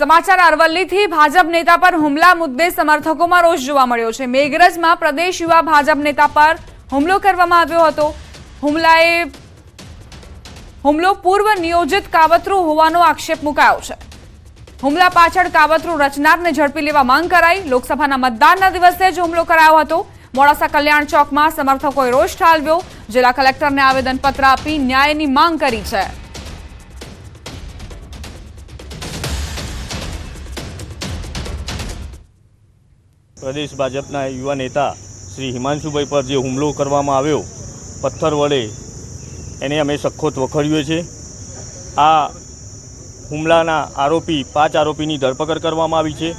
સમાચાર અરવલ્લીથી ભાજપ નેતા પર હુમલા મુદ્દે સમર્થકોમાં રોષ જોવા મળ્યો છે. મેઘરજમાં પ્રદેશ યુવા ભાજપ નેતા પર હુમલો કરવામાં આવ્યો હતો. હુમલાએ હુમલો પૂર્વ નિયોજિત કાવતરું હોવાનો આક્ષેપ મુકાયો છે. હુમલા પાછળ કાવતરું રચનારને ઝડપી લેવા માંગ કરાઈ. લોકસભાના મતદાનના દિવસે જ હુમલો કરાયો હતો. મોડાસા કલ્યાણ ચોકમાં સમર્થકોએ રોષ ઠાલવ્યો. જિલ્લા કલેક્ટરને આવેદનપત્ર આપી ન્યાયની માંગ કરી છે. પ્રદેશ ભાજપના યુવા નેતા શ્રી હિમાંશુભાઈ પર જે હુમલો કરવામાં આવ્યો, પથ્થર વડે એને અમે સખોત વખોડ્યો છે. આ હુમલાના આરોપી પાંચ આરોપીની ધરપકડ કરવામાં આવી છે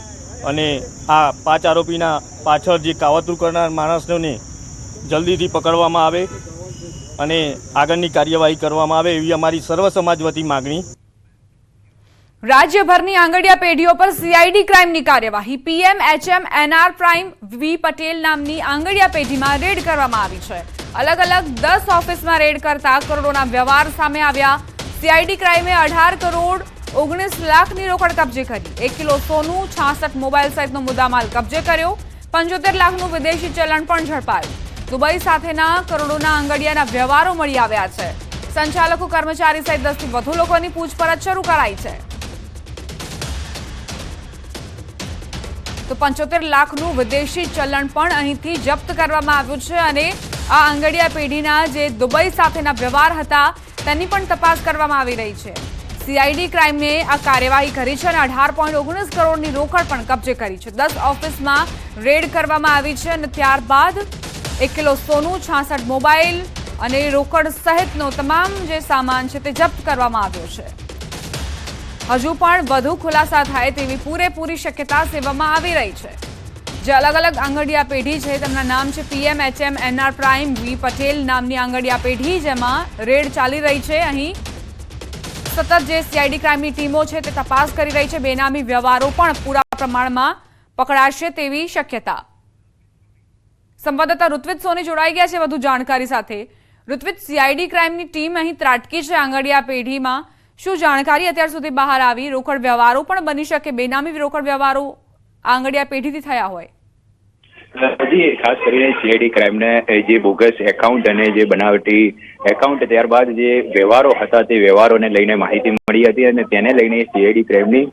અને આ પાંચ આરોપીના પાછળ જે કાવતરું કરનાર માણસોને જલ્દીથી પકડવામાં આવે અને આગળની કાર્યવાહી કરવામાં આવે એવી અમારી સર્વ સમાજ વતી માગણી. રાજ્યભરની આંગડિયા પેઢીઓ પર સીઆઈડી ક્રાઇમની કાર્યવાહી. PM HM NR prime V Patel નામની આંગડિયા પેઢીમાં રેડ કરવામાં આવી છે. અલગ અલગ દસ ઓફિસમાં રેડ કરતા કરોડોના વ્યવહાર સામે આવ્યા. સીઆઈડી ક્રાઇમે અઢાર કરોડ ઓગણીસ લાખની રોકડ કબજે કરી. એક કિલો સોનું, છાસઠ મોબાઈલ સહિતનો મુદ્દામાલ કબજે કર્યો. પંચોતેર લાખનું વિદેશી ચલણ પણ ઝડપાયું. દુબઈ સાથેના કરોડોના આંગડિયાના વ્યવહારો મળી આવ્યા છે. સંચાલકો કર્મચારી સહિત દસથી વધુ લોકોની પૂછપરછ શરૂ કરાઈ છે. તો પંચોતેર લાખનું વિદેશી ચલણ પણ અહીંથી જપ્ત કરવામાં આવ્યું છે અને આ આંગડિયા પેઢીના જે દુબઈ સાથેના વ્યવહાર હતા, તેની પણ તપાસ કરવામાં આવી રહી છે. સીઆઈડી ક્રાઇમે આ કાર્યવાહી કરી છે અને અઢાર પોઈન્ટ ઓગણીસ કરોડની રોકડ પણ કબજે કરી છે. દસ ઓફિસમાં રેડ કરવામાં આવી છે અને ત્યારબાદ એક કિલો સોનું, છાસઠ મોબાઈલ અને રોકડ સહિતનો તમામ જે સામાન છે તે જપ્ત કરવામાં આવ્યો છે. હજુ પણ વધુ ખુલાસા થાય તેવી પૂરેપૂરી શક્યતા સેવામાં આવી રહી છે. જે અલગ અલગ આંગડિયા પેઢી છે, તેમના નામ છે PM, HM, NR prime, V Patel નામની આંગડિયા પેઢી જેમાં રેડ ચાલી રહી છે. અહીં સતત જે સીઆઈડી ક્રાઇમની ટીમો છે તે તપાસ કરી રહી છે. બેનામી વ્યવહારો પણ પૂરા પ્રમાણમાં પકડાશે તેવી શક્યતા. સંવાદદાતા ઋત્વિજ સોની જોડાઈ ગયા છે વધુ જાણકારી સાથે. ઋત્વિજ, સીઆઈડી ક્રાઇમની ટીમ અહીં ત્રાટકી છે આંગડિયા પેઢીમાં. શું જાણકારી? અત્યાર સુધી બહાર આવી રોકડ વ્યવહારો પણ બની શકે. બેનામી રોકડ વ્યવહારો આંગડિયા પેઢીથી થયા હોય. હજી ખાસ કરીને સીઆઈડી ક્રાઇમને જે બોગસ એકાઉન્ટ અને જે બનાવટી એકાઉન્ટ ત્યારબાદ જે વ્યવહારો હતા તે વ્યવહારોને લઈને માહિતી મળી હતી અને તેને લઈને સીઆઈડી ક્રાઇમની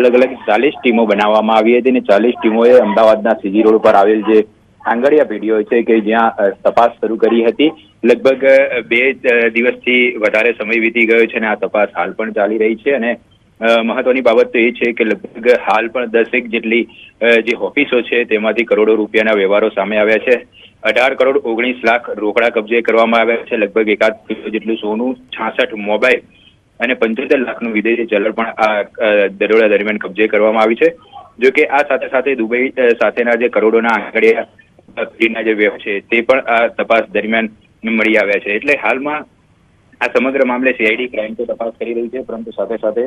અલગ અલગ ચાલીસ ટીમો બનાવવામાં આવી હતી અને ચાલીસ ટીમોએ અમદાવાદના સીજી રોડ પર આવેલ જે આંગડિયા પેઢીઓ છે કે જ્યાં તપાસ શરૂ કરી હતી. લગભગ બે દિવસથી વધારે સમય વીતી ગયો છે અને આ તપાસ હાલ પણ ચાલી રહી છે અને મહત્વની બાબત તો એ છે કે લગભગ હાલ પણ દસેક જેટલી જે ઓફિસો છે તેમાંથી કરોડો રૂપિયાના વ્યવહારો સામે આવ્યા છે. અઢાર કરોડ ઓગણીસ લાખ રોકડા કબજે કરવામાં આવ્યા છે. લગભગ એકાદ જેટલું સોનું, છાસઠ મોબાઈલ અને પંચોતેર લાખનું વિદેશી ચલણ પણ આ દરોડા દરમિયાન કબજે કરવામાં આવી છે. જો કે આ સાથે સાથે દુબઈ સાથેના જે કરોડોના આંકડિયા જે વ્યવ છે તે પણ આ તપાસ દરમિયાન મળી આવ્યા છે. એટલે હાલમાં આ સમગ્ર મામલે સીઆઈડી ક્રાઇમ તો તપાસ કરી રહી છે, પરંતુ સાથે સાથે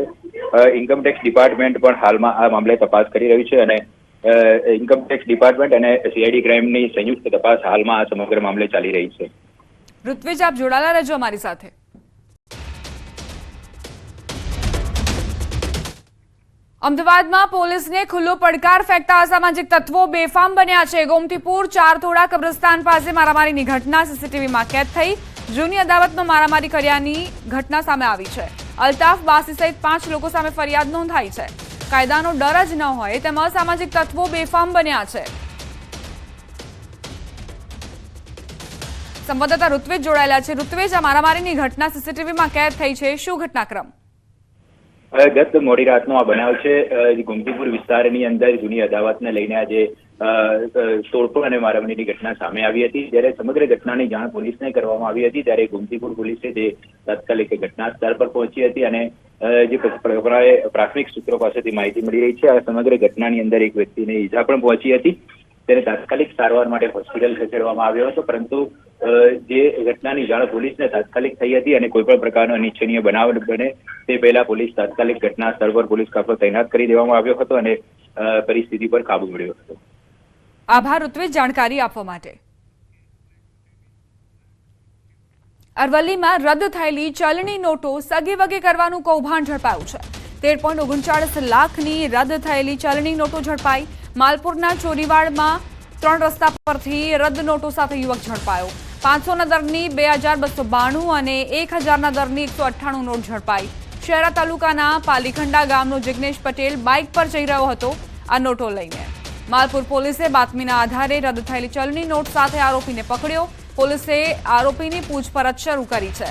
ઇન્કમટેક્સ ડિપાર્ટમેન્ટ પણ હાલમાં આ મામલે તપાસ કરી રહ્યું છે અને ઇન્કમટેક્સ ડિપાર્ટમેન્ટ અને સીઆઈડી ક્રાઇમની સંયુક્ત તપાસ હાલમાં આ સમગ્ર મામલે ચાલી રહી છે. ઋત્વિજ, આપ જોડાયેલા રહેજો અમારી સાથે. અમદાવાદમાં પોલીસને ખુલ્લો પડકાર ફેંકતા અસામાજિક તત્વો બેફામ બન્યા છે. ગોમતીપુર, ચારથોડા, કબ્રસ્તાન પાસે મારામારીની ઘટના સીસીટીવીમાં કેદ થઈ. જૂની અદાવતમાં મારામારી કર્યાની ઘટના સામે આવી છે. અલ્તાફ બાસી સહિત પાંચ લોકો સામે ફરિયાદ નોંધાઈ છે. કાયદાનો ડર જ ન હોય તેમ અસામાજિક તત્વો બેફામ બન્યા છે. સંવાદદાતા ઋત્વેજ જોડાયેલા છે. ઋત્વેજ, આ મારામારીની ઘટના સીસીટીવીમાં કેદ થઈ છે. શું ઘટનાક્રમ? ગત મોડી રાતનો આ બનાવ છે. ગુમતીપુર વિસ્તારની અંદર જૂની અદાવતને લઈને આજે તોડફોડ અને મારામારીની ઘટના સામે આવી હતી. જ્યારે સમગ્ર ઘટનાની જાણ પોલીસને કરવામાં આવી હતી, ત્યારે ગોમતીપુર પોલીસે જે તાત્કાલિક ઘટના સ્થળ પર પહોંચી હતી અને જે પ્ર- પ્ર- પ્રાથમિક સૂત્રો પાસેથી માહિતી મળી રહી છે. આ સમગ્ર ઘટનાની અંદર એક વ્યક્તિને ઈજા પણ પહોંચી હતી. તેને તાત્કાલિક સારવાર માટે હોસ્પિટલ ખસેડવામાં આવ્યો હતો, પરંતુ જે ઘટનાની જાણ પોલીસને તાત્કાલિક થઈ હતી અને કોઈ પણ પ્રકારનો અનિચ્છનીય બનાવ બને તે પહેલા પોલીસ તાત્કાલિક ઘટના સ્થળ પર પોલીસ કાફલો તૈનાત કરી દેવામાં આવ્યો હતો અને પરિસ્થિતિ પર કાબુ મળ્યો હતો. આભાર ઋત્વિજ જાણકારી આપવા માટે. અરવલ્લીમાં રદ થયેલી ચલણી નોટો સગે વગે કરવાનું કૌભાંડ ઝડપાયું છે. તેર પોઈન્ટ ઓગણચાળીસ લાખની રદ થયેલી ચલણી નોટો ઝડપાઈ માલપુરના ચોરીવાડમાં ત્રણ રસ્તા પરથી રદ નોટો સાથે યુવક ઝડપાયો. પાંચસોના દરની બે હજાર બસો બાણું અને એક હજારના દરની એકસો અઠ્ઠાણું નોટ ઝડપાઈ. શહેરા તાલુકાના પાલીખંડા ગામનો જિગ્નેશ પટેલ બાઇક પર જઈ રહ્યો હતો આ નોટો લઈને. માલપુર પોલીસે બાતમીના આધારે રદ થયેલી ચલણી નોટ સાથે આરોપીને પકડ્યો. પોલીસે આરોપીની પૂછપરછ શરૂ કરી છે.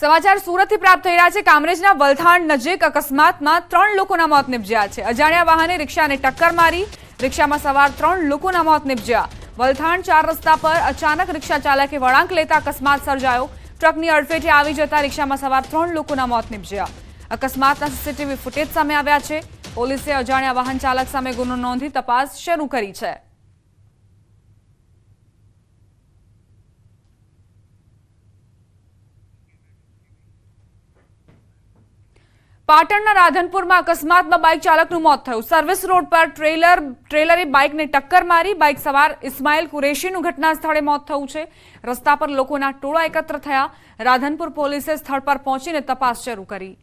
સમાચાર સુરતથી પ્રાપ્ત થઈ રહ્યા છે. કામરેજના વલથાણ નજીક અકસ્માતમાં ત્રણ લોકોના મોત નિપજ્યા છે. અજાણ્યા વાહને રિક્ષાને ટક્કર મારી રિક્ષામાં સવાર ત્રણ લોકોના મોત નિપજ્યા. વલથાણ ચાર રસ્તા પર અચાનક રિક્ષા ચાલકે વળાંક લેતા અકસ્માત સર્જાયો. ટ્રકની અડફેટે આવી જતા રિક્ષામાં સવાર ત્રણ લોકોના મોત નિપજ્યા. અકસ્માતના સીસીટીવી ફૂટેજ સામે આવ્યા છે. પોલીસે અજાણ્યા વાહન ચાલક સામે ગુનો નોંધી તપાસ શરૂ કરી છે. પાટણના રાધનપુરમાં અકસ્માતમાં બાઇક ચાલકનું મોત થયું. સર્વિસ રોડ પર ટ્રેલર, ટ્રેલરે બાઇકને ટક્કર મારી બાઇક સવાર ઇસ્માઇલ કુરેશીનું ઘટના સ્થળે મોત થયું છે. રસ્તા પર લોકોના ટોળા એકત્ર થયા. રાધનપુર પોલીસે સ્થળ પર પહોંચીને તપાસ શરૂ કરી.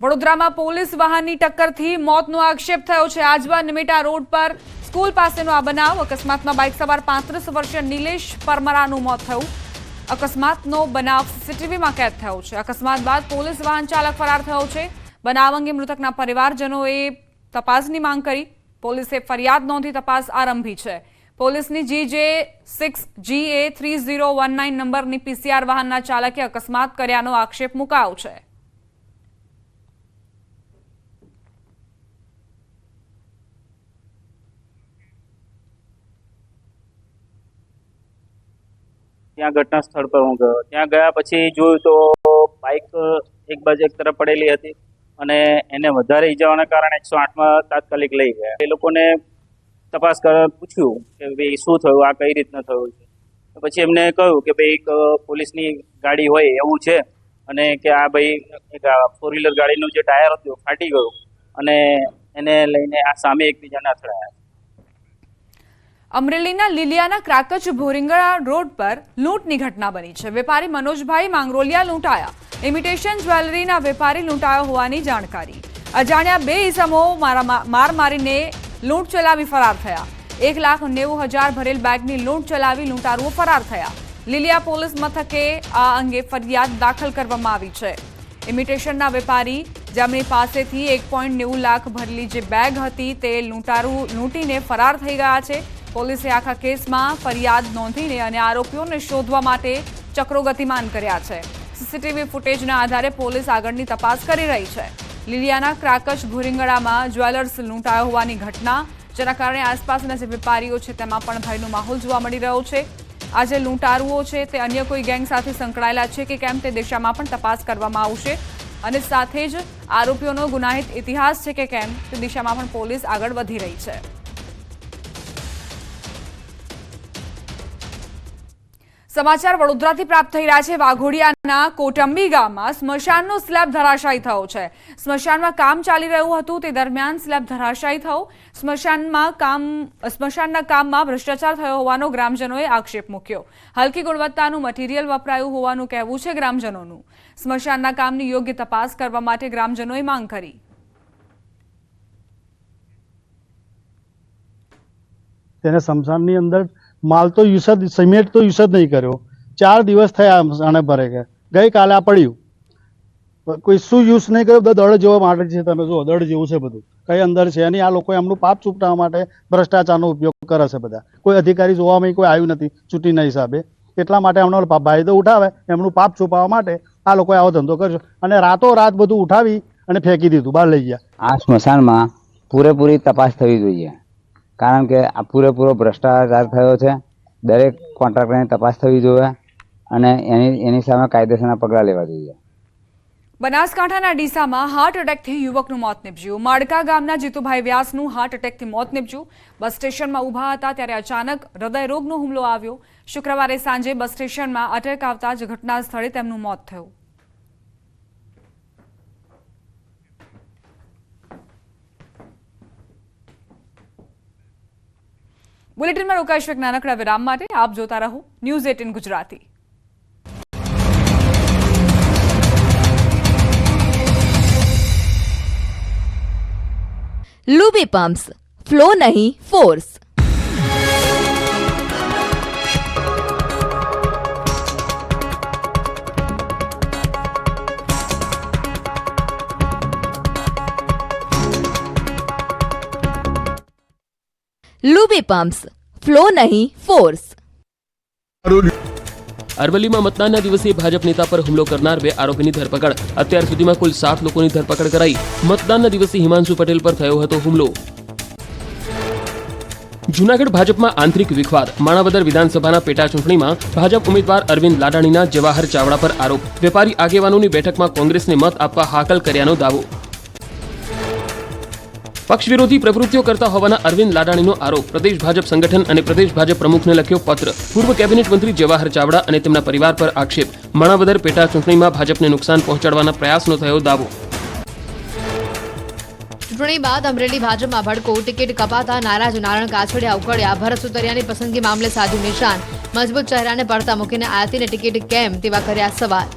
વડોદરામાં પોલીસ વાહનની ટક્કરથી મોતનો આક્ષેપ થયો છે. આજવા નિમિટા રોડ પર સ્કૂલ પાસેનો આ બનાવ. અકસ્માતમાં બાઇક સવાર પાંત્રીસ વર્ષીય નિલેશ પરમરાનું મોત થયું. અકસ્માતનો બનાવ સીસીટીવીમાં કેદ થયો છે. અકસ્માત બાદ પોલીસ વાહન ચાલક ફરાર થયો છે. બનાવ અંગે મૃતકના પરિવારજનોએ તપાસની માંગ કરી. પોલીસે ફરિયાદ નોંધી તપાસ આરંભી છે. પોલીસની G J six G A three zero one nine નંબરની પીસીઆર વાહનના ચાલકે અકસ્માત કર્યાનો આક્ષેપ મુકાયો છે. ત્યાં ઘટના સ્થળ પર હું ગયો. ત્યાં ગયા પછી જોયું તો બાઇક એક બાજુ એક તરફ પડેલી હતી અને એને વધારે ઈજાઓના કારણે એકસો આઠમાં તાત્કાલિક લઈ ગયા. એ લોકોને તપાસ કર, પૂછ્યું કે ભાઈ શું થયું, આ કઈ રીતના થયું છે? પછી એમને કહ્યું કે ભાઈ એક પોલીસની ગાડી હોય એવું છે અને કે આ ભાઈ ફોર વ્હીલર ગાડીનું જે ટાયર હતું ફાટી ગયું અને એને લઈને આ સામે એકબીજાને અથડાયા અમરેલીના લીલિયાના ક્રાકચ ભોરિંગળા રોડ પર લૂંટની ઘટના બની છે. વેપારી મનોજભાઈ માંગરોલિયા લૂંટાયા. ઇમિટેશન જ્વેલરીના વેપારી લૂંટાયો હોવાની જાણકારી. અજાણ્યા બે ઇસમો મારા માર મારીને લૂંટ ચલાવી ફરાર થયા. એક લાખ નેવું હજાર ભરેલ બેગની લૂંટ ચલાવી લૂંટારુઓ ફરાર થયા. લીલિયા પોલીસ મથકે આ અંગે ફરિયાદ દાખલ કરવામાં આવી છે. ઇમિટેશનના વેપારી જેમની પાસેથી એક પોઈન્ટ નેવું લાખ ભરેલી જે બેગ હતી તે લૂંટારું લૂંટીને ફરાર થઈ ગયા છે. પોલીસે આખા કેસમાં ફરિયાદ નોંધીને અને આરોપીઓને શોધવા માટે ચક્રો ગતિમાન કર્યા છે. સીસીટીવી ફૂટેજના આધારે પોલીસ આગળની તપાસ કરી રહી છે. લીલિયાના ક્રાકશ ભુરિંગડામાં જ્વેલર્સ લૂંટાયો હોવાની ઘટના, જેના કારણે આસપાસના જે વેપારીઓ છે તેમાં પણ ભયનો માહોલ જોવા મળી રહ્યો છે. આ જે લૂંટારુઓ છે તે અન્ય કોઈ ગેંગ સાથે સંકળાયેલા છે કે કેમ તે દિશામાં પણ તપાસ કરવામાં આવશે. અને સાથે જ આરોપીઓનો ગુનાહિત ઇતિહાસ છે કે કેમ તે દિશામાં પણ પોલીસ આગળ વધી રહી છે. સમાચાર વડોદરાથી પ્રાપ્ત થઈ રહ્યા છે. વાઘોડિયાના કોટંબી ગામમાં સ્મશાનનો સ્લેબ ધરાશાયી થયો છે. સ્મશાનમાં કામ ચાલી રહ્યું હતું. તે દરમિયાન સ્લેબ ધરાશાયી થયો. સ્મશાનમાં કામ, સ્મશાનના કામમાં ભ્રષ્ટાચાર થયો હોવાનો ગ્રામજનોએ આક્ષેપ મૂક્યો. હલકી ગુણવત્તાનું મટીરિયલ વપરાયું હોવાનું કહેવું છે ગ્રામજનોનું. સ્મશાનના કામની યોગ્ય તપાસ કરવા માટે ગ્રામજનોએ માંગ કરી. તેને સ્મશાનની અંદર માલ તો યુસદ જ સિમેન્ટ તો યુસદ જ નહીં કર્યો. ચાર દિવસ થયા આને ભરે કે. ગઈકાલે આ પડ્યું. કોઈ શું યુઝ નહીં કર્યો? બધા દળ જેવા માટે છે તમે જુઓ, દળ જેવું છે બધું. કઈ અંદર છે અને આ લોકો એમનું પાપ ચૂંટવા માટે ભ્રષ્ટાચારનો ઉપયોગ કરે છે બધા. કોઈ અધિકારી જોવામાં કોઈ આવ્યું નથી ચૂંટણીના હિસાબે. એટલા માટે એમનો ફાયદો ઉઠાવે, એમનું પાપ છુપાવવા માટે આ લોકોએ આવો ધંધો કર્યો અને રાતો રાત બધું ઉઠાવી અને ફેંકી દીધું, બહાર લઈ ગયા. આ સ્મશાનમાં પૂરેપૂરી તપાસ થવી જોઈએ. કારણ કે આ પૂરેપૂરો ભ્રષ્ટાચાર થયો છે. દરેક કોન્ટ્રાક્ટરની તપાસ થવી જોઈએ અને એની એની સામે કાયદેસરના પગલાં લેવા જોઈએ. બનાસકાંઠાના ડીસામાં હાર્ટ એટેકથી યુવકનું મોત નીપજ્યું. માડકા ગામના જીતુભાઈ વ્યાસનું હાર્ટ એટેકથી મોત નીપજ્યું. બસ સ્ટેશનમાં ઊભા હતા ત્યારે અચાનક હૃદયરોગનો હુમલો આવ્યો. શુક્રવારે સાંજે બસ સ્ટેશનમાં અટેક આવતા જ ઘટના સ્થળે તેમનું મોત થયું. બુલેટિનમાં રોકાઈશું એક નાનકડા વિરામ માટે આપ જોતા રહો news eighteen Gujarati Lubi pumps flow નહીં ફોર્સ લૂબી પમ્પ્સ ફ્લો નહીં ફોર્સ અરવલ્લીમાં મતદાનના દિવસે ભાજપ નેતા પર હુમલો કરનાર બે આરોપીની ધરપકડ. અત્યાર સુધીમાં કુલ સાત લોકોની ધરપકડ કરાઈ. મતદાનના દિવસે હિમાંશુ પટેલ પર થયો હતો હુમલો. જૂનાગઢ ભાજપમાં આંતરિક વિખવાદ. માણાવદર વિધાનસભાના પેટા ચૂંટણીમાં ભાજપ ઉમેદવાર અરવિંદ લાડાણીના જવાહર ચાવડા પર આરોપ. વેપારી આગેવાનોની બેઠકમાં કોંગ્રેસને મત આપવા હાકલ કર્યાનો દાવો. પક્ષ વિરોધી પ્રવૃત્તિઓ કરતા હોવાના અરવિંદ લાડાણીનો આરોપ. પ્રદેશ ભાજપ સંગઠન અને પ્રદેશ ભાજપ પ્રમુખને લખ્યો પત્ર. પૂર્વ કેબિનેટ મંત્રી જવાહર ચાવડા અને તેમના પરિવાર પર આક્ષેપ. માણાવદર પેટા ચૂંટણીમાં ભાજપને નુકસાન પહોંચાડવાના પ્રયાસનો થયો દાવો. ચૂંટણી બાદ અમરેલી ભાજપમાં ભડકો ટિકિટ કપાતા નારાજ નારણ કાછડિયા ઉકળ્યા, ભરત સુતરિયાની પસંદગી મામલે સાધુ નિશાન. મજબૂત ચહેરાને પડતા મૂકીને આરતીને ટિકિટ કેમ તેવા કર્યા સવાલ.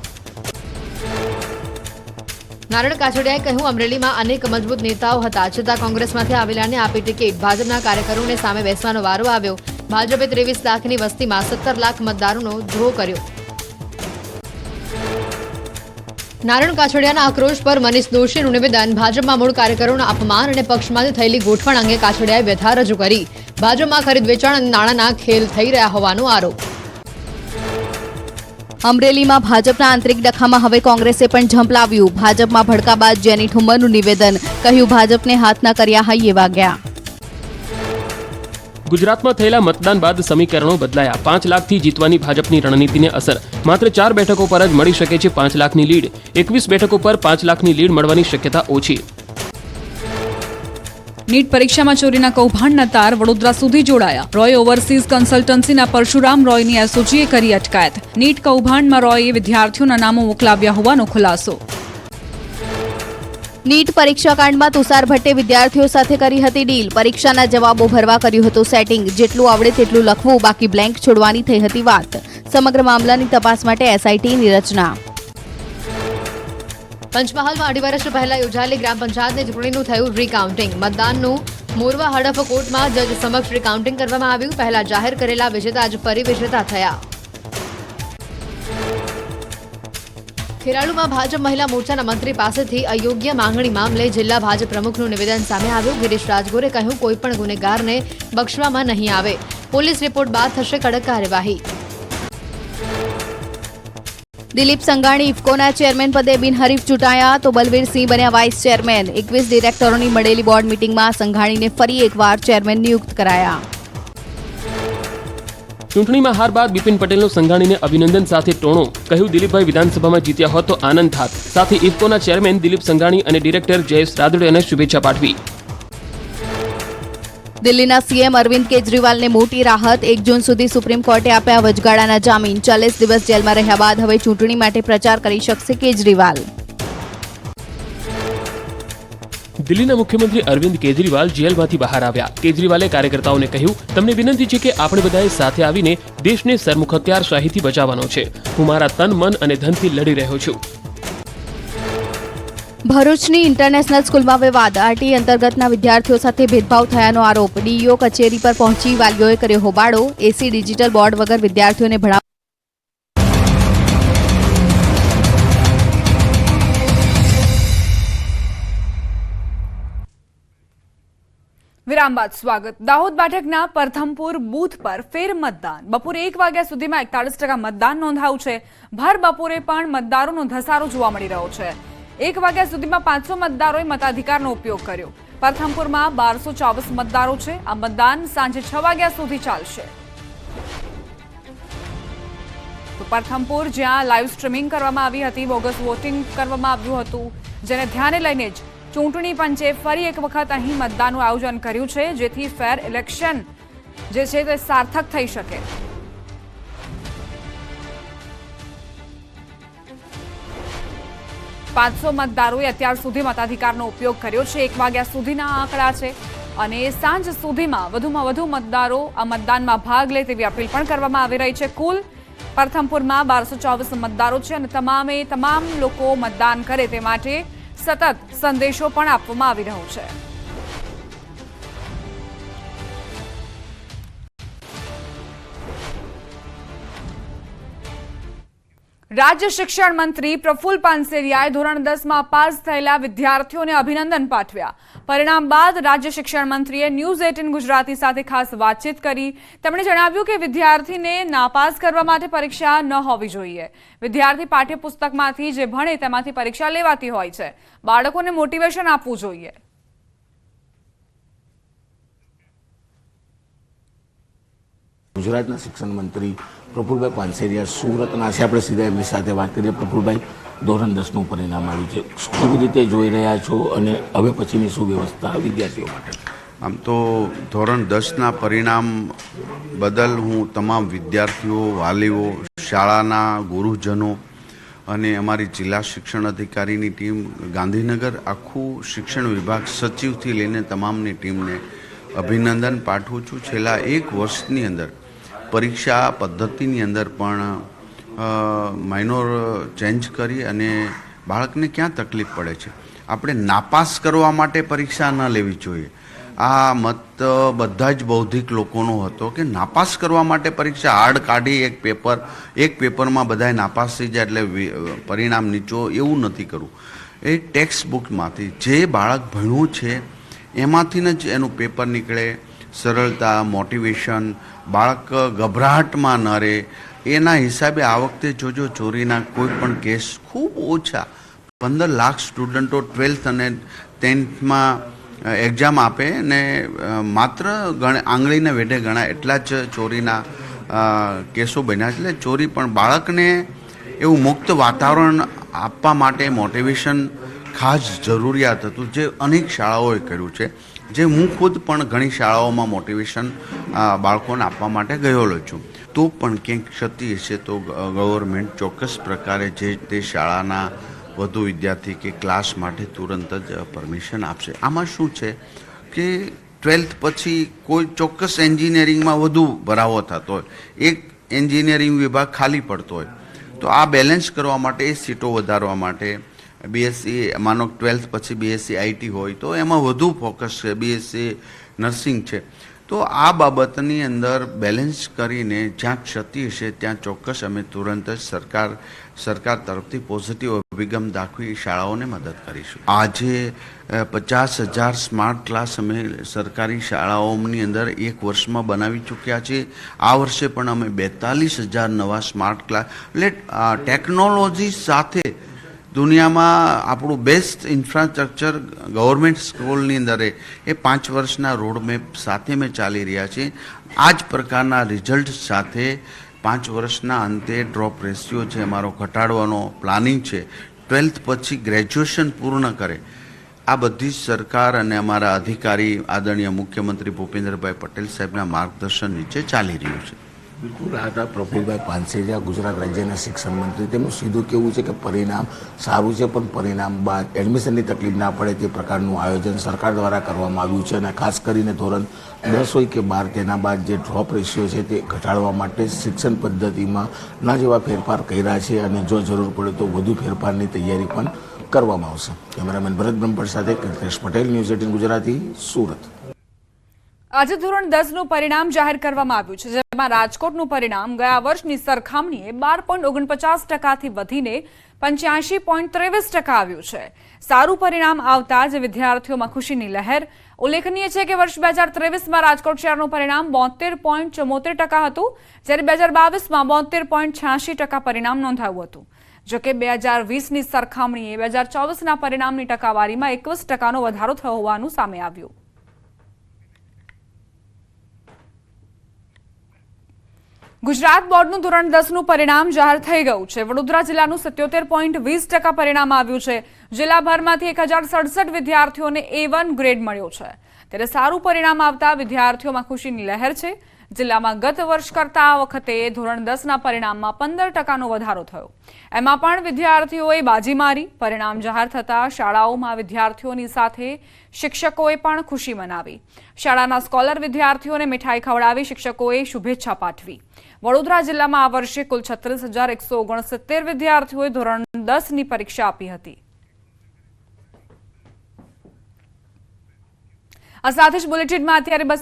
નારણ કાછડિયાએ કહ્યું, અમરેલીમાં અનેક મજબૂત નેતાઓ હતા. છતાં કોંગ્રેસમાંથી આવેલાને આપી ટિકિટ. ભાજપના કાર્યકરોને સામે બેસવાનો વારો આવ્યો. ભાજપે ત્રેવીસ લાખની વસ્તીમાં સત્તર લાખ મતદારોનો ધ્રો કર્યો. નારણ કાછડિયાના આક્રોશ પર મનીષ દોશીનું નિવેદન. ભાજપમાં મૂળ કાર્યકરોના અપમાન અને પક્ષમાંથી થયેલી ગોઠવણ અંગે કાછડિયાએ વ્યથા રજૂ કરી. ભાજપમાં ખરીદ વેચાણ અને નાણાંના ખેલ થઈ રહ્યા હોવાનો આરોપ. અમરેલીમાં ભાજપના આંતરિક ડખામાં હવે કોંગ્રેસે પણ ઝંપલાવ્યું. ભાજપમાં ભડકા બાદ જેની ઠુમ્મરનું નિવેદન, કહ્યું ભાજપને હાથના કર્યા હૈયે વાગ્યા ગુજરાતમાં થયેલા મતદાન બાદ સમીકરણો બદલાયા. પાંચ લાખથી જીતવાની ભાજપની રણનીતિને અસર. માત્ર ચાર બેઠકો પર જ મળી શકે છે પાંચ લાખની લીડ. એકવીસ બેઠકો પર પાંચ લાખની લીડ મળવાની શક્યતા ઓછી. નીટ પરીક્ષામાં ચોરીના કૌભાંડના તાર વડોદરા સુધી જોડાયા. રોય ઓવરસીઝ કન્સલ્ટન્સીના પરશુરામ રોયની એસઓજીએ કરી અટકાયત. નીટ કૌભાંડમાં રોયે વિદ્યાર્થીઓના નામો મોકલાવ્યા હોવાનો ખુલાસો. નીટ પરીક્ષા કાંડમાં તુષાર ભટ્ટે વિદ્યાર્થીઓ સાથે કરી હતી ડીલ. પરીક્ષાના જવાબો ભરવા કર્યું હતું સેટિંગ. જેટલું આવડે તેટલું લખવું. બાકી બ્લેન્ક છોડવાની થઈ હતી વાત. સમગ્ર મામલાની તપાસ માટે એસઆઈટીની રચના. પંચમહાલમાં અઢી વર્ષ પહેલા યોજાયેલી ગ્રામ પંચાયતની ચૂંટણીનું થયું રીકાઉન્ટિંગ મતદાનનું મોરવા હડફ કોર્ટમાં જજ સમક્ષ રીકાઉન્ટિંગ કરવામાં આવ્યું. પહેલા જાહેર કરેલા વિજેતા આજ ફરી વિજેતા થયા. ખેરાલુમાં ભાજપ મહિલા મોરચાના મંત્રી પાસેથી અયોગ્ય માંગણી મામલે જિલ્લા ભાજપ પ્રમુખનું નિવેદન સામે આવ્યું. ગિરીશ રાજગોરે કહ્યું, કોઈ પણ ગુનેગારને બક્ષવામાં નહીં આવે. પોલીસ રિપોર્ટ બાદ થશે કડક કાર્યવાહી. દિલીપ સંઘાણી ઇફકોના ચેરમેન પદે બિનહરીફ ચૂંટાયા તો બલવીરસિંહ બન્યા વાઇસ ચેરમેન. એકવીસ ડિરેક્ટરોની મળેલી બોર્ડ મિટિંગમાં સંઘાણીને ફરી એકવાર ચેરમેન નિયુક્ત કરાયા. ચૂંટણીમાં હાર બાદ બિપિન પટેલનો સંઘાણીને અભિનંદન સાથે ટોણો. કહ્યું, દિલીપભાઈ વિધાનસભામાં જીત્યા હોત તો આનંદ થાત. સાથે ઇફકોના ચેરમેન દિલીપ સંઘાણી અને ડિરેક્ટર જયેશ અને શુભેચ્છા પાઠવી. દિલ્હીના સીએમ અરવિંદ કેજરીવાલને મોટી રાહત. એક જૂન સુધી સુપ્રીમ કોર્ટે આપ્યા વચગાળાના જામીન. ચાલીસ દિવસ જેલમાં રહ્યા બાદ હવે ચૂંટણી માટે પ્રચાર કરી શકશે કેજરીવાલ. દિલ્હીના મુખ્યમંત્રી અરવિંદ કેજરીવાલ જેલમાંથી બહાર આવ્યા. કેજરીવાલે કાર્યકર્તાઓને કહ્યું, તમને વિનંતી છે કે આપણે બધાએ સાથે આવીને દેશને સરમુખત્યારશાહીથી બચાવવાનો છે. હું મારા તન, મન અને ધનથી લડી રહ્યો છું. ભરૂચની ઇન્ટરનેશનલ સ્કૂલમાં વિવાદ. આરટી અંતર્ગતના વિદ્યાર્થીઓ સાથે ભેદભાવ થયાનો આરોપ. ડીઈઓ કચેરી પર પહોંચી વાલીઓએ કર્યો હોબાળો. એસી ડિજિટલ બોર્ડ વગર વિદ્યાર્થીઓને ભણાવ વિરામ બાદ સ્વાગત. દાહોદ બેઠકના પ્રથમપુર બૂથ પર ફેર મતદાન બપોરે એક વાગ્યા સુધીમાં એકતાળીસ ટકા મતદાન નોંધાયું છે. ભર બપોરે પણ મતદારોનો ધસારો જોવા મળી રહ્યો છે. એક વાગ્યા સુધીમાં પાંચસો મતદારોએ મતાધિકારનો ઉપયોગ કર્યો. પ્રથમપુરમાં બારસો ચોવીસ મતદારો છે. આ મતદાન સાંજે છ વાગ્યા સુધી ચાલશે. તો પ્રથમપુર જ્યાં લાઈવ સ્ટ્રીમિંગ કરવામાં આવી હતી બોગસ વોટિંગ કરવામાં આવ્યું હતું, જેને ધ્યાને લઈને જ ચૂંટણી પંચે ફરી એક વખત અહીં મતદાનનું આયોજન કર્યું છે, જેથી ફેર ઇલેક્શન જે છે તે સાર્થક થઈ શકે. પાંચસો મતદારોએ અત્યાર સુધી મતાધિકારનો ઉપયોગ કર્યો છે. એક વાગ્યા સુધીના આંકડા છે અને સાંજ સુધીમાં વધુમાં વધુ મતદારો આ મતદાનમાં ભાગ લે તેવી અપીલ પણ કરવામાં આવી રહી છે. કુલ પ્રથમપુરમાં બારસો ચોવીસ મતદારો છે અને તમામે તમામ લોકો મતદાન કરે તે માટે સતત સંદેશો પણ આપવામાં આવી રહ્યો છે. રાજ્ય શિક્ષણ મંત્રી પ્રફુલ પાનસેરિયાએ ધોરણ દસમાં પાસ થયેલા વિદ્યાર્થીઓને અભિનંદન પાઠવ્યા. પરિણામ બાદ રાજ્ય શિક્ષણ મંત્રીએ ન્યૂઝ એટીન ગુજરાતી સાથે ખાસ વાતચીત કરી. તેમણે જણાવ્યું કે વિદ્યાર્થીને નાપાસ કરવા માટે પરીક્ષા ન હોવી જોઈએ. વિદ્યાર્થી પાઠ્યપુસ્તકમાંથી જે ભણે તેમાંથી પરીક્ષા લેવાતી હોય છે. બાળકોને મોટિવેશન આપવું જોઈએ. ગુજરાતના શિક્ષણ મંત્રી પ્રફુલભાઈ પાનસેરિયા સુરતના છે આપણે સીધા એમની સાથે વાત કરીએ. પ્રફુલભાઈ, ધોરણ દસનું પરિણામ આવ્યું છે. કેવી રીતે જોઈ રહ્યા છો અને હવે પછીની શું વ્યવસ્થા વિદ્યાર્થીઓ માટે? આમ તો ધોરણ દસના પરિણામ બદલ હું તમામ વિદ્યાર્થીઓ, વાલીઓ, શાળાના ગુરુજનો અને અમારી જિલ્લા શિક્ષણ અધિકારીની ટીમ, ગાંધીનગર આખું શિક્ષણ વિભાગ સચિવથી લઈને તમામની ટીમને અભિનંદન પાઠવું છું. છેલ્લા એક વર્ષની અંદર પરીક્ષા પદ્ધતિની અંદર પણ માઇનોર ચેન્જ કરી અને બાળકને ક્યાં તકલીફ પડે છે? આપણે નાપાસ કરવા માટે પરીક્ષા ન લેવી જોઈએ. આ મત બધા જ બૌદ્ધિક લોકોનો હતો કે નાપાસ કરવા માટે પરીક્ષા હાર્ડ કાઢી એક પેપર, એક પેપરમાં બધાય નાપાસ થઈ જાય એટલે પરિણામ નીચો એવું નથી કરવું. એ ટેક્સ્ટ બુકમાંથી જે બાળક ભણ્યું છે, એમાંથી જ એનું પેપર નીકળે. સરળતા મોટિવેશન બાળક ગભરાટમાં ન રહે. એના હિસાબે આ વખતે જોજો ચોરીના કોઈ પણ કેસ ખૂબ ઓછા પંદર લાખ સ્ટુડન્ટો ટ્વેલ્થ અને ટેન્થમાં એક્ઝામ આપે ને માત્ર ગણ, આંગળીને વેઢે ગણા એટલા જ ચોરીના કેસો બન્યા. છે એટલે ચોરી પણ બાળકને એવું મુક્ત વાતાવરણ આપવા માટે મોટિવેશન ખાસ જરૂરિયાત હતું, જે અનેક શાળાઓએ કર્યું છે. જે હું ખુદ પણ ઘણી શાળાઓમાં મોટિવેશન બાળકોને આપવા માટે ગયેલો છું. તો પણ ક્યાંક ક્ષતિ હશે તો ગવર્મેન્ટ ચોક્કસ પ્રકારે જે તે શાળાના વધુ વિદ્યાર્થી કે ક્લાસ માટે તુરંત જ પરમિશન આપશે. આમાં શું છે કે ટ્વેલ્થ પછી કોઈ ચોક્કસ એન્જિનિયરિંગમાં વધુ ભરાવો થતો હોય, એક એન્જિનિયરિંગ વિભાગ ખાલી પડતો હોય, તો આ બેલેન્સ કરવા માટે, એ સીટો વધારવા માટે બીએસસી માનો ટ્વેલ્થ પછી બીએસસી આઈટી હોય તો એમાં વધુ ફોકસ છે. બીએસસી નર્સિંગ છે. તો આ બાબતની અંદર બેલેન્સ કરીને જ્યાં ક્ષતિ હશે ત્યાં ચોક્કસ અમે તુરંત જ સરકાર સરકાર તરફથી પોઝિટિવ અભિગમ દાખવી શાળાઓને મદદ કરીશું. આજે પચાસ હજાર સ્માર્ટ ક્લાસ અમે સરકારી શાળાઓની અંદર એક વર્ષમાં બનાવી ચૂક્યા છીએ. આ વર્ષે પણ અમે બેતાલીસ હજાર નવા સ્માર્ટ ક્લાસ એટલે ટેકનોલોજી સાથે દુનિયામાં આપણું બેસ્ટ ઇન્ફ્રાસ્ટ્રક્ચર ગવર્મેન્ટ સ્કૂલની અંદર એ પાંચ વર્ષના રોડમેપ સાથે મેં ચાલી રહ્યા છે આ જ પ્રકારના રિઝલ્ટ સાથે પાંચ વર્ષના અંતે ડ્રોપ રેશિયો છે અમારો ઘટાડવાનો પ્લાનિંગ છે. ટ્વેલ્થ પછી ગ્રેજ્યુએશન પૂર્ણ કરે. આ બધી જ સરકાર અને અમારા અધિકારી, આદરણીય મુખ્યમંત્રી ભૂપેન્દ્રભાઈ પટેલ સાહેબના માર્ગદર્શન નીચે ચાલી રહ્યું છે. બિલકુલ હતા પ્રફુલભાઈ પાનસેરિયા, ગુજરાત રાજ્યના શિક્ષણ મંત્રી. તેમનું સીધું કેવું છે કે પરિણામ સારું છે, પણ પરિણામ બાદ એડમિશનની તકલીફ ના પડે તે પ્રકારનું આયોજન સરકાર દ્વારા કરવામાં આવ્યું છે અને ખાસ કરીને ધોરણ દસ હોય કે બાર તેના બાદ જે ડ્રોપ રેશિયો છે તે ઘટાડવા માટે શિક્ષણ પદ્ધતિમાં ના જેવા ફેરફાર કર્યા છે અને જો જરૂર પડે તો વધુ ફેરફારની તૈયારી પણ કરવામાં આવશે. કેમેરામેન ભરત બ્રહ્મપટ સાથે કીર્તેશ પટેલ, ન્યૂઝ એટીન ગુજરાતી, સુરત. આજે ધોરણ દસનું પરિણામ જાહેર કરવામાં આવ્યું છે. જેમાં રાજકોટનું પરિણામ ગયા વર્ષની સરખામણીએ બાર પોઈન્ટ ઓગણપચાસ ટકાથી વધીને પંચ્યાસી પોઈન્ટ ત્રેવીસ ટકા આવ્યું છે. સારું પરિણામ આવતા જ વિદ્યાર્થીઓમાં ખુશીની લહેર. ઉલ્લેખનીય છે કે વર્ષ બે હજાર ત્રેવીસમાં રાજકોટ શહેરનું પરિણામ બોતેર પોઈન્ટ ચુમ્મોતેર ટકા હતું, જ્યારે બે હજાર બાવીસમાં બોતેર પોઈન્ટ છ્યાસી ટકા પરિણામ નોંધાયું હતું. જોકે બે હજાર વીસની સરખામણીએ બે હજાર ચોવીસના પરિણામની ટકાવારીમાં એકવીસ ટકાનો વધારો થયો હોવાનું સામે આવ્યું. ગુજરાત બોર્ડનું ધોરણ દસનું પરિણામ જાહેર થઈ ગયું છે. વડોદરા જિલ્લાનું સત્યોતેર પોઈન્ટ વીસ ટકા પરિણામ આવ્યું છે. જિલ્લાભરમાંથી એક હજાર સડસઠ વિદ્યાર્થીઓને એ વન ગ્રેડ મળ્યો છે. ત્યારે સારું પરિણામ આવતા વિદ્યાર્થીઓમાં ખુશીની લહેર છે. જિલ્લામાં ગત વર્ષ કરતા આ વખતે ધોરણ દસના પરિણામમાં પંદર ટકાનો વધારો થયો. એમાં પણ વિદ્યાર્થીઓએ બાજી મારી, પરિણામ જાહેર થતાં શાળાઓમાં વિદ્યાર્થીઓની સાથે શિક્ષકોએ પણ ખુશી મનાવી. શાળાના સ્કોલર વિદ્યાર્થીઓને મીઠાઈ ખવડાવી શિક્ષકોએ શુભેચ્છા પાઠવી. વડોદરા જિલ્લામાં આ વર્ષે કુલ છત્રીસ હજાર એકસો ઓગણસિત્તેર વિદ્યાર્થીઓએ ધોરણ દસની પરીક્ષા આપી હતી. આ સાથે જ બુલેટિનમાં અત્યારે બસ